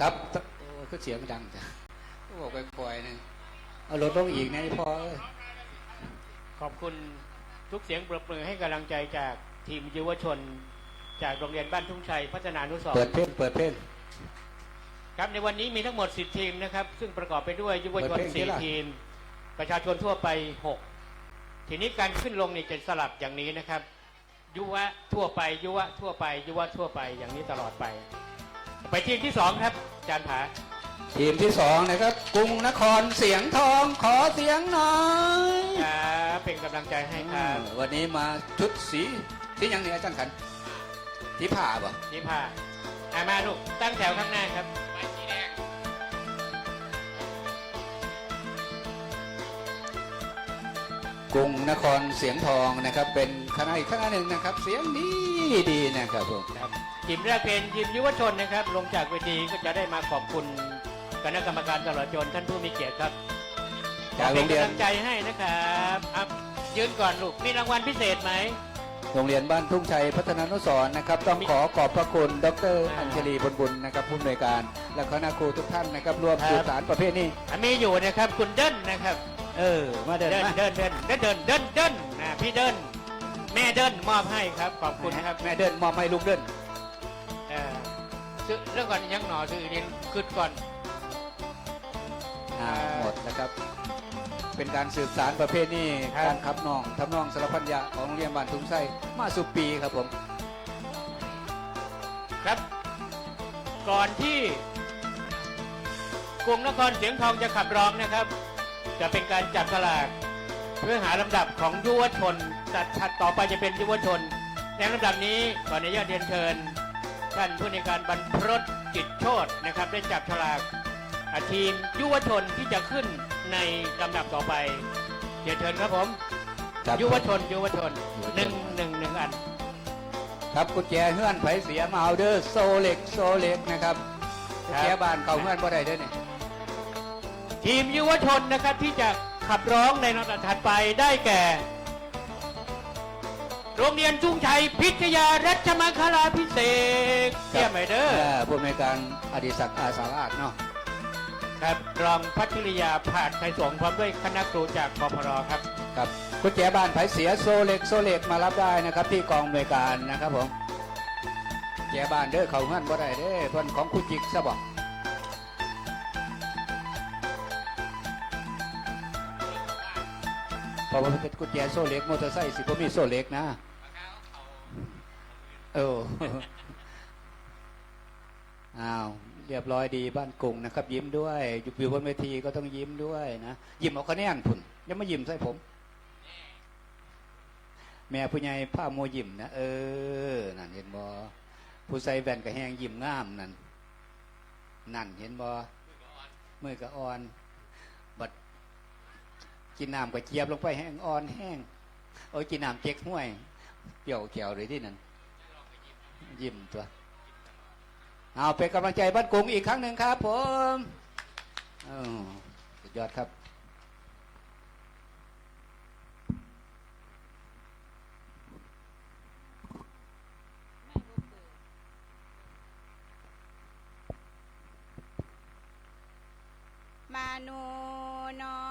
ครับโอ้คือเสียงดังจ้ะโอ้ไปคอยๆนึงเอาลดลงอีกนะนี่พอเอ้ยขอบคุณทุกเสียงปรบมือให้กำลังใจจากทีมเยาวชน จากโรงเรียนบ้านทุ่งชัยพัฒนานุสรเปิดณ์เพลงเปิดเพลงครับในวันนี้มีทั้งหมด 10 ทีมนะครับ ซึ่งประกอบไปด้วยเยาวชเปินดเพลงที่ละ4ทีม ประชาชนทั่วไป 6 ทีนี้การขึ้นลงนี่จะสลับอย่างนี้นะครับ ยุวะทั่วไป ยุวะทั่วไป ยุวะทั่วไปอย่างนี้ตลอดไป ไปทีมที่สองครับ อาจารย์ผาทีมที่สองนะครับ กรุงนครเสียงทองขอเสียงหน่อยครับเป็นกำลังใจให้ครับวันนี้มาชุดสีที่ยังเนี่ยอาจารย์ขันที่ผ่าบ่นี่พาอามาลูกตั้งแถวข้างหน้าครับกรุงนครเสียงทองนะครับ เป็นคณะอีกคณะหนึ่งนะครับ เสียงดีดีนะครับผมครับ ทีมแรกเป็นทีมยุวชนนะครับ ลงจากเวทีก็จะได้มาขอบคุณคณะกรรมการตลอดจนท่านผู้มีเกียรติครับจากโรเป็นงเรียนกำลังใจให้นะครับอะยืนก่อนลูกมีรางวัลพิเศษไหมโรงเรียนบ้านทุ่งชัยพัฒนานุสรณ์นะครับ ต้องขอขอบพระคุณ ดรอ่าอัญชลีบุญบุญนะครับผู้อำนวยการ และคณะครูทุกท่านนะครับรวมสืบสารประเภทนี้อะมีอยู่นะครับคุณเดินนะครับ เออมาเดินเดินมาเดินเดินเดินเดินเดินเดินนะพี่เดินแม่เดินมอบให้ครับขอบคุณครับแม่เดินมอบให้ลูกเดินเออ ซื้อเรื่องก่อนยังหนอซื้อเรียนขึ้นก่อนอ่าอ่าหมดนะครับ เป็นการสืบสารประเภทนี้ครับการขับน้องทำนองสารพันยาของโรงเรียนบ้านทุ่งชัยมาสุปีครับผม ครับ ก่อนที่กรุงนครเสียงทองจะขับร้องนะครับ จะเป็นการจับฉลากเพื่อหาลำดับของยุวชนจัดถัดต่อไปจะเป็นยุวชนในลำดับนี้ก่อนอนุญาตเรียนเชิญ ท่านผู้ในวยการบรรพรตกิจโชตนะครับ ได้จับฉลากอะทีมยุวชนที่จะขึ้นในลำดับต่อไปเรียนเชิญครับผม ครับ ยุวชนยุวชนหนึ่งหนึ่งหนึ่งอัน ครับกุญแจเฮือนไผเสียมาเอาเด้อโซเล็กโซเล็กนะครับกุญแจบ้านเขาเฮือนบ่ได้เด้อเนี่ยทีมยุวชนนะครับที่จะขับร้องในลำดับถัดไปได้แก่ โรงเรียนจุ้งชัยพิทยารัชมังคลาพิเศษกเยี่ยมไหมเด้อเออผู้อำนวยการอดิศักดิ์อาสาราชเนาะครับรองพัชริยาผาดไทยสงฆ์พร้อมด้วยคณะครูจากปพรครับครับกุญแจบ้านไผเสียโซเล็กโซเล็กมารับได้นะครับ ที่กองอำนวยการนะครับผมกุญแจบ้านเด้อเขาเฮือนบ่ได้เด้อเพิ่นของคุณจิกซะบ่เพราะว่ามันเป็นกุญแจโซเล็กมอเตอร์ไซค์สิบ่มีโซเล็กนะ เอออ้าวเรียบร้อยดีบ้านกรุงนะครับ ยิ้มด้วยอยู่บนเวทีก็ต้องยิ้มด้วยนะยิ้มเอาคะแนนพุ่นอย่ามายิ้มใส่ผม แม่ผู้ใหญ่ผ้าโมยิ้มนะเออนั่นเห็นบอผู้ใส่แว่นกับแหงยิ้มงามนั่นนั่นเห็นบอมือกับอ่อน บัดกินน้ำกับเจี๊ยบลงไปแห้งอ่อนแห้งโอ้ยกินน้ำเจ๊กห้วยเปรี้ยวเขียวเลยที่นั่น ยิ้มตัวเอาเป็นกำลังใจบ้านกรุงอีกครั้งหนึ่งครับ ผมสุดยอดครับ มานูนอ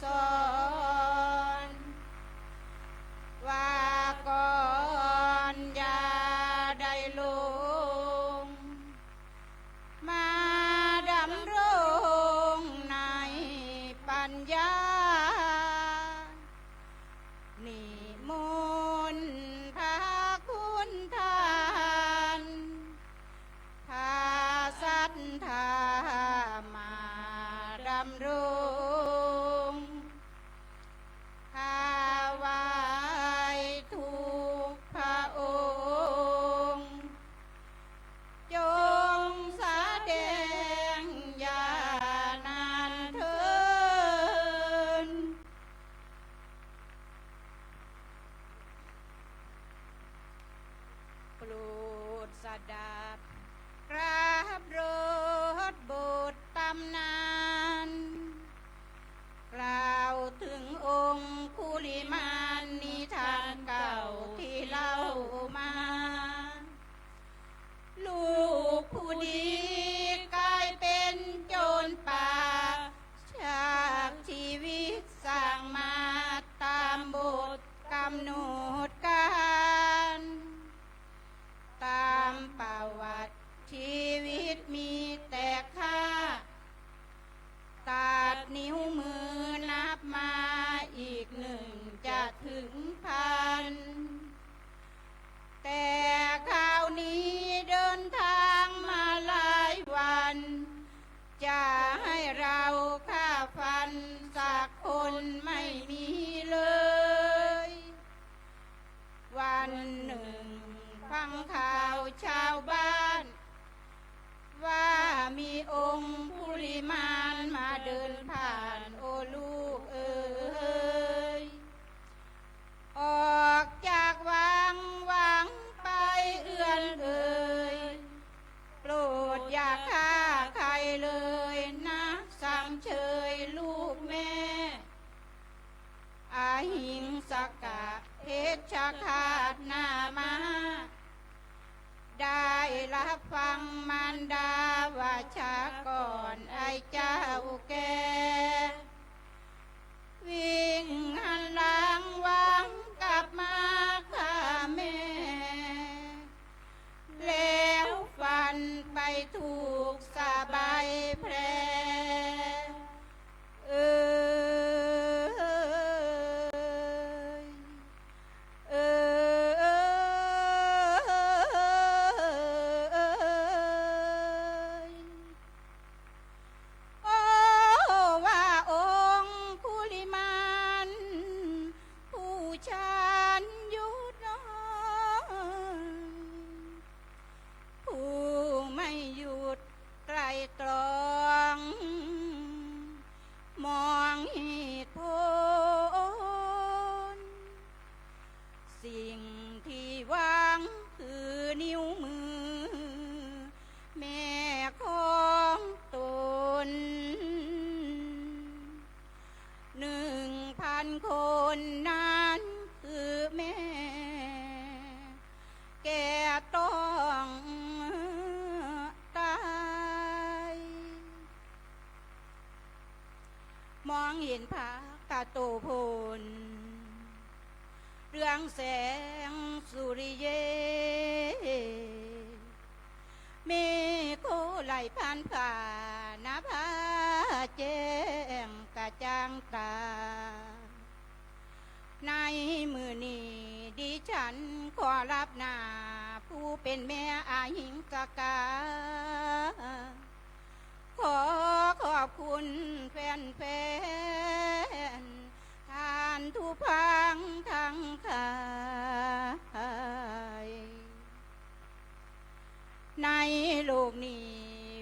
So มองเห็นพระกาโตพลเรื่องแสงสุริเยเมโคไหลผ่านผ่านนภาแจ้งกระจ่างตา ในมือนี้ดิฉันขอรับหน้าผู้เป็นแม่อาหิงสกาขอ อบคุณแฟนแฟนๆทานทุพังทั้งกายในโลกนี้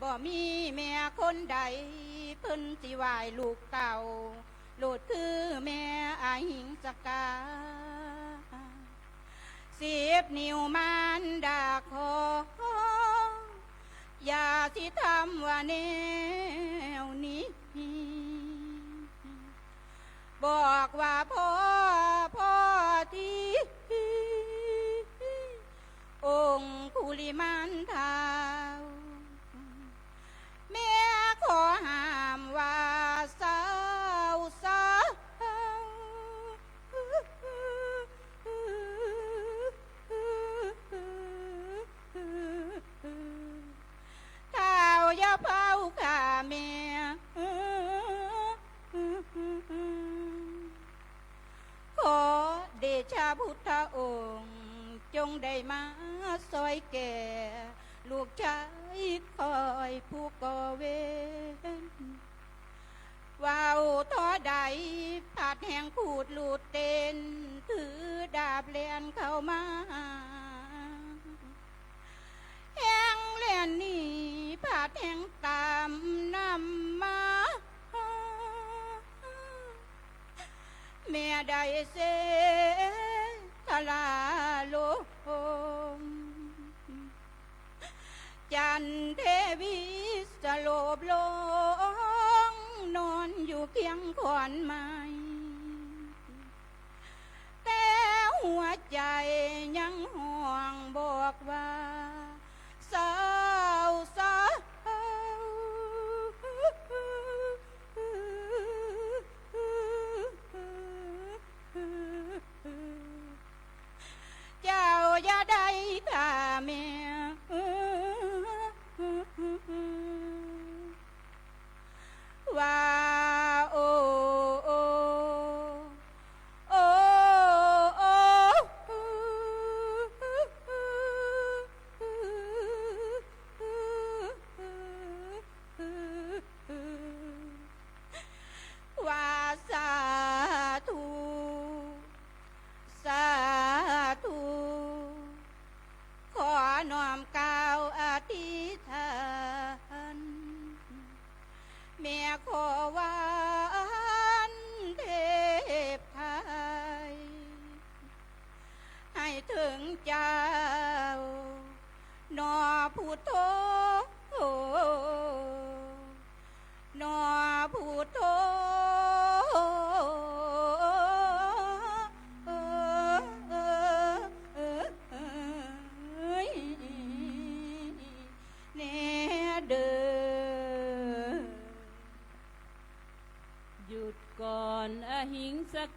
บ่มีแม่คนใดเพิ่นสิวายลูกเต่าโลดคือแม่อาหิงสกาสิบนิ้วมันดาคออย่าสิทำว่าแนวนี้ บอกว่าพ่อพ่อที่องค์คุลิมันทา งได้มาซอยแก่ ลูกชายคอยผู้ก่อเวรว่าวท้อใดผาดแห่งขูดหลุดเต้น ถือดาบเลียนเข้ามาแห่งเลียนนี่ผาดแห่งตามนำมาแม่ได้เสทลา นเทวีสโลบลง นอนอยู่เคียงขอนไม้แต่หัวใจยังห่วงบอกว่า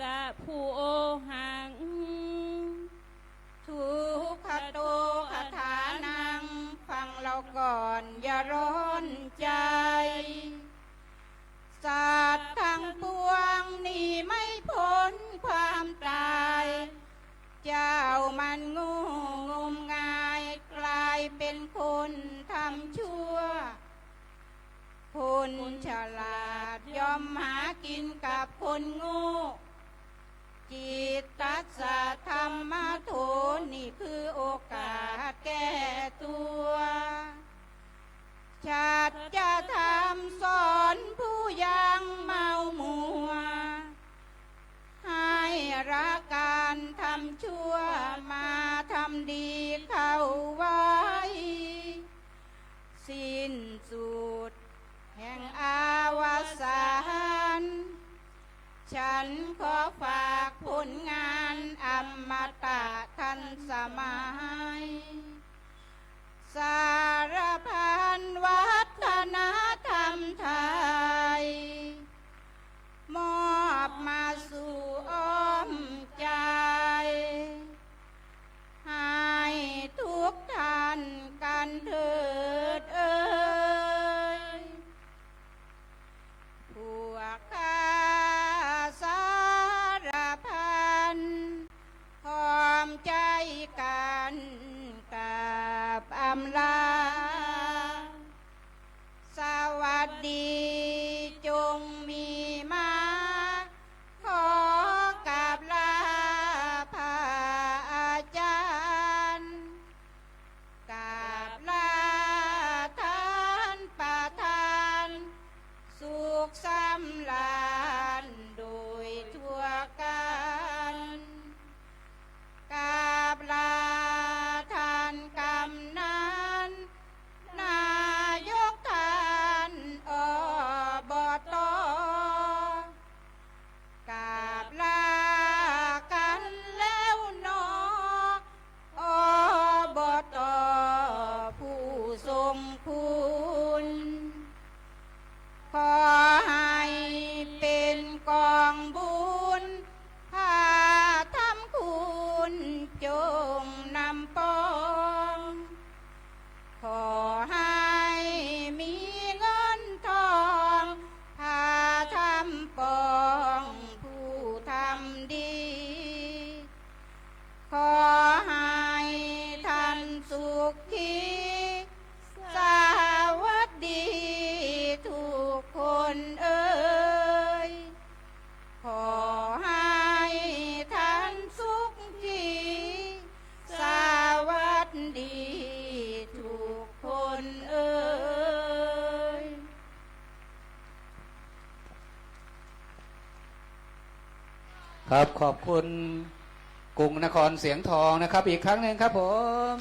กะผู้โอหัง ทุกขโตคาถานัง ฟังเราก่อนอย่าร้อนใจสัตว์ทั้งปวงนี่ไม่พ้นความตาย เจ้ามันงูงมงายกลายเป็นคนทำชั่ว คนฉลาดยอมหากินกับคนง่ จิตตัสสะธรรมโทนี่คือโอกาสแก้ตัวชาติจะทำสอนผู้ยังเมามัว ให้รักการทำชั่วมาทำดีเข้าไว้ สิ้นสุดแห่งอาวสานฉันขอฝาก ผลงานอมตะทันสมัย สารพันวัฒนธรรมไทย สุขีสวัสดีทุกคนเอ่ยขอให้ท่านสุขีสวัสดีทุกคนเอ่ยครับขอบคุณกรุงนครเสียงทองนะครับ อีกครั้งหนึ่งครับผม